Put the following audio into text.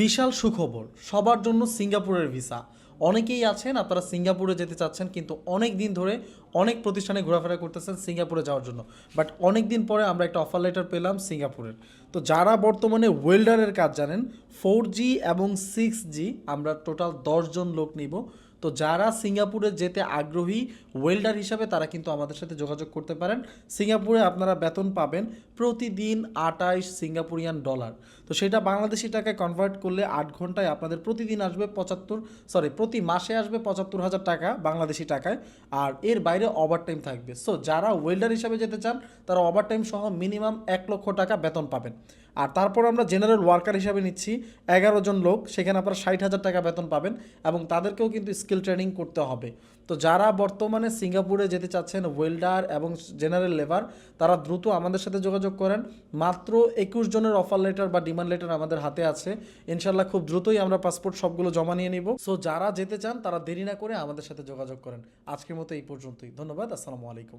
বিশাল সুখবর, সবার জন্য সিঙ্গাপুরের ভিসা। অনেকেই আছেন, আপনারা সিঙ্গাপুরে যেতে চাচ্ছেন, কিন্তু অনেক দিন ধরে অনেক প্রতিষ্ঠানে ঘোরাফেরা করতেছেন সিঙ্গাপুরে যাওয়ার জন্য। বাট অনেক দিন পরে আমরা একটা অফার লেটার পেলাম সিঙ্গাপুরের। তো যারা বর্তমানে ওয়েল্ডারের কাজ জানেন ফোর জি এবং সিক্স জি আমরা টোটাল দশজন লোক নিব। তো যারা সিঙ্গাপুরে যেতে আগ্রহী ওয়েল্ডার হিসাবে তারা কিন্তু আমাদের সাথে যোগাযোগ করতে পারেন। সিঙ্গাপুরে আপনারা বেতন পাবেন প্রতিদিন আটাইশ সিঙ্গাপুরিয়ান ডলার। তো সেটা বাংলাদেশি টাকায় কনভার্ট করলে আট ঘন্টায় আপনাদের প্রতিদিন আসবে পঁচাত্তর সরি প্রতি মাসে আসবে পঁচাত্তর হাজার টাকা বাংলাদেশি টাকায়। আর এর বাইরে ওভার টাইম থাকবে। সো যারা ওয়েল্ডার হিসাবে যেতে চান, তারা ওভার টাইম সহ মিনিমাম এক লক্ষ টাকা বেতন পাবেন। আর তারপর আমরা জেনারেল ওয়ার্কার হিসাবে নিচ্ছি। এগারো জন লোক, সেখানে আপনারা ষাট হাজার টাকা বেতন পাবেন এবং তাদেরকেও কিন্তু স্কিল ট্রেনিং করতে হবে। তো যারা বর্তমানে সিঙ্গাপুরে যেতে চাচ্ছেন, ওয়েল্ডার এবং জেনারেল লেবার, তারা দ্রুত আমাদের সাথে যোগাযোগ করেন। মাত্র একুশ জনের অফার লেটার বা ডিমান্ড লেটার আমাদের হাতে আছে। ইনশাল্লাহ খুব দ্রুতই আমরা পাসপোর্ট সবগুলো জমা নিয়ে নিব। সো যারা যেতে চান, তারা দেরি না করে আমাদের সাথে যোগাযোগ করেন। আজকের মতো এই পর্যন্তই। ধন্যবাদ। আসসালামু আলাইকুম।